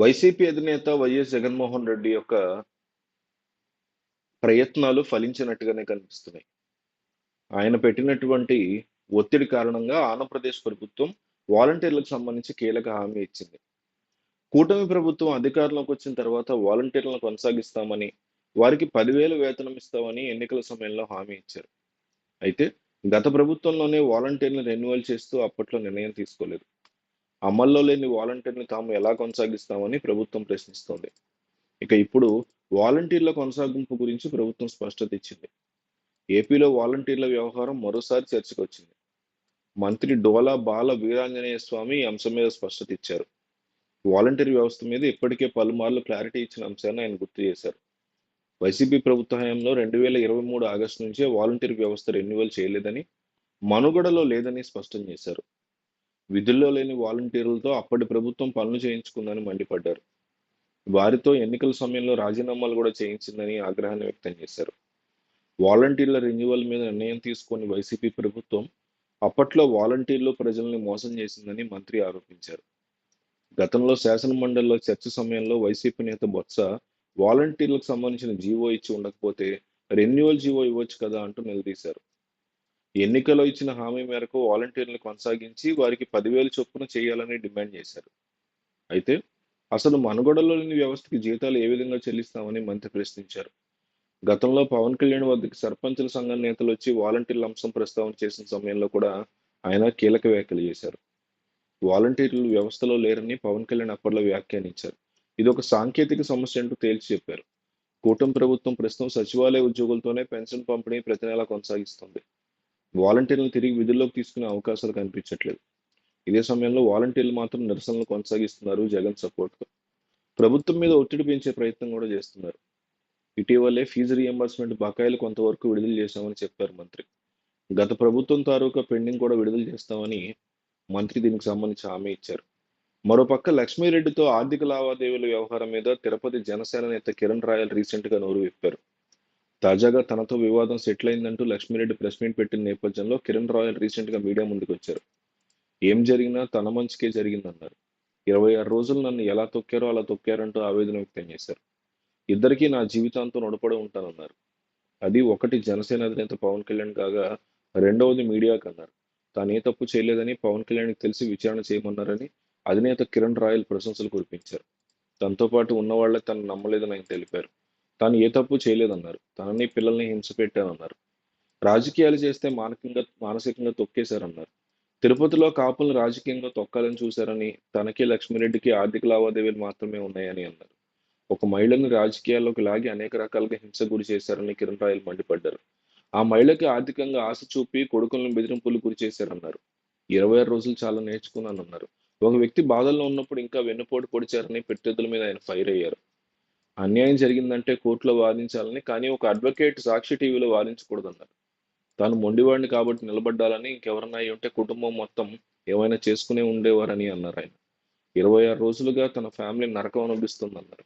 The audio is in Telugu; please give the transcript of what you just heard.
వైసీపీ అధినేత వైఎస్ జగన్మోహన్ రెడ్డి యొక్క ప్రయత్నాలు ఫలించినట్టుగానే కనిపిస్తున్నాయి. ఆయన పెట్టినటువంటి ఒత్తిడి కారణంగా ఆంధ్రప్రదేశ్ ప్రభుత్వం వాలంటీర్లకు సంబంధించి కీలక హామీ ఇచ్చింది. కూటమి ప్రభుత్వం అధికారంలోకి వచ్చిన తర్వాత వాలంటీర్లను కొనసాగిస్తామని వారికి పదివేలు వేతనం ఇస్తామని ఎన్నికల సమయంలో హామీ ఇచ్చారు. అయితే గత ప్రభుత్వంలోనే వాలంటీర్లను రెన్యువల్ చేస్తూ అప్పట్లో నిర్ణయం తీసుకోలేదు. అమల్లో లేని వాలంటీర్ని తాము ఎలా కొనసాగిస్తామని ప్రభుత్వం ప్రశ్నిస్తోంది. ఇక ఇప్పుడు వాలంటీర్ల కొనసాగింపు గురించి ప్రభుత్వం స్పష్టత ఇచ్చింది. ఏపీలో వాలంటీర్ల వ్యవహారం మరోసారి చర్చకు వచ్చింది మంత్రి డోలా బాల వీరాంజనేయ స్వామి ఈ అంశం మీద స్పష్టత ఇచ్చారు. వాలంటీర్ వ్యవస్థ మీద ఇప్పటికే పలుమార్లు క్లారిటీ ఇచ్చిన అంశాన్ని ఆయన గుర్తు చేశారు. వైసీపీ ప్రభుత్వ హయాంలో రెండు వేల ఇరవై మూడు ఆగస్టు నుంచే వాలంటీర్ వ్యవస్థ రెన్యువల్ చేయలేదని మనుగడలో లేదని స్పష్టం చేశారు. విధుల్లో లేని వాలంటీర్లతో అప్పటి ప్రభుత్వం పనులు చేయించుకుందని మండిపడ్డారు. వారితో ఎన్నికల సమయంలో రాజీనామాలు కూడా చేయించిందని ఆగ్రహాన్ని వ్యక్తం చేశారు. వాలంటీర్ల రెన్యువల్ మీద నిర్ణయం తీసుకొని వైసీపీ ప్రభుత్వం అప్పట్లో వాలంటీర్లు ప్రజల్ని మోసం చేసిందని మంత్రి ఆరోపించారు. గతంలో శాసన మండలిలో చర్చ సమయంలో వైసీపీ నేత బొత్స వాలంటీర్లకు సంబంధించిన జీవో ఇచ్చి ఉండకపోతే రెన్యువల్ జీవో ఇవ్వచ్చు కదా అంటూ నిలదీశారు. ఎన్నికలో ఇచ్చిన హామీ మేరకు వాలంటీర్లు కొనసాగించి వారికి పదివేలు చొప్పున చేయాలని డిమాండ్ చేశారు. అయితే అసలు మనుగడలో లేని వ్యవస్థకి జీతాలు ఏ విధంగా చెల్లిస్తామని మంత్రి ప్రశ్నించారు. గతంలో పవన్ కళ్యాణ్ వద్దకు సర్పంచుల సంఘం నేతలు వచ్చి వాలంటీర్ల అంశం ప్రస్తావన చేసిన సమయంలో కూడా ఆయన కీలక వ్యాఖ్యలు చేశారు. వాలంటీర్లు వ్యవస్థలో లేరని పవన్ కళ్యాణ్ అప్పట్లో వ్యాఖ్యానించారు. ఇది ఒక సాంకేతిక సమస్య అంటూ తేల్చి చెప్పారు. కూటమి ప్రభుత్వం ప్రస్తుతం సచివాలయ ఉద్యోగులతోనే పెన్షన్ పంపిణీ ప్రతి నెలా కొనసాగిస్తుంది. వాలంటీర్లను తిరిగి విధుల్లోకి తీసుకునే అవకాశాలు కనిపించట్లేదు. ఇదే సమయంలో వాలంటీర్లు మాత్రం నిరసనలు కొనసాగిస్తున్నారు జగన్ సపోర్ట్తో. ప్రభుత్వం మీద ఒత్తిడి పెంచే ప్రయత్నం కూడా చేస్తున్నారు. ఇటీవలే ఫీజు రియంబర్స్మెంట్ బకాయిలు కొంతవరకు విడుదల చేశామని చెప్పారు మంత్రి. గత ప్రభుత్వం తాలూకా పెండింగ్ కూడా విడుదల చేస్తామని మంత్రి దీనికి సంబంధించి హామీ ఇచ్చారు. మరోపక్క లక్ష్మీరెడ్డితో ఆర్థిక లావాదేవీల వ్యవహారం మీద తిరుపతి జనసేన నేత కిరణ్ రాయల్ రీసెంట్గా నోరు విప్పారు. తాజాగా తనతో వివాదం సెటిల్ అయిందంటూ లక్ష్మీరెడ్డి ప్రెస్ మీట్ పెట్టిన నేపథ్యంలో కిరణ్ రాయల్ రీసెంట్గా మీడియా ముందుకు వచ్చారు ఏం జరిగినా తన మంచికే జరిగిందన్నారు. ఇరవై ఆరు రోజులు నన్ను ఎలా తొక్కారో అలా తొక్కారంటూ ఆవేదన వ్యక్తం చేశారు. ఇద్దరికీ నా జీవితాంతం రుణపడి ఉంటానన్నారు. అది ఒకటి జనసేన అధినేత పవన్ కళ్యాణ్ కాగా రెండవది మీడియాకు అన్నారు. తాను ఏ తప్పు చేయలేదని పవన్ కళ్యాణ్కి తెలిసి విచారణ చేయమన్నారని అధినేత కిరణ్ రాయల్ ప్రశంసలు కురిపించారు. తనతో పాటు ఉన్నవాళ్ళే తను నమ్మలేదని ఆయన తెలిపారు. తాను ఏ తప్పు చేయలేదన్నారు. తనని పిల్లల్ని హింస పెట్టానన్నారు. రాజకీయాలు చేస్తే మానసికంగా మానసికంగా తొక్కేశారన్నారు. తిరుపతిలో కాపులను రాజకీయంగా తొక్కాలని చూశారని తనకి లక్ష్మిరెడ్డికి ఆర్థిక లావాదేవీలు మాత్రమే ఉన్నాయని అన్నారు. ఒక మహిళను రాజకీయాల్లోకి లాగి అనేక రకాలుగా హింస గురి చేశారని కిరణ్ రాయలు మండిపడ్డారు. ఆ మహిళకి ఆర్థికంగా ఆశ చూపి కొడుకులను బెదిరింపులు గురి చేశారన్నారు. ఇరవై ఆరు రోజులు చాలా నేర్చుకున్నానన్నారు. ఒక వ్యక్తి బాధల్లో ఉన్నప్పుడు ఇంకా వెన్నుపోటు పొడిచారని పెట్టెద్దుల మీద ఆయన ఫైర్ అయ్యారు. అన్యాయం జరిగిందంటే కోర్టులో వాదించాలని కానీ ఒక అడ్వకేట్ సాక్షి టీవీలో వాదించకూడదు అన్నారు తాను మొండివాడిని కాబట్టి నిలబడ్డాలని ఇంకెవరన్నా అయి ఉంటే కుటుంబం మొత్తం ఏమైనా చేసుకునే ఉండేవారని అన్నారు ఆయన. ఇరవై ఆరు రోజులుగా తన ఫ్యామిలీ నరకం అనిపిస్తుందన్నారు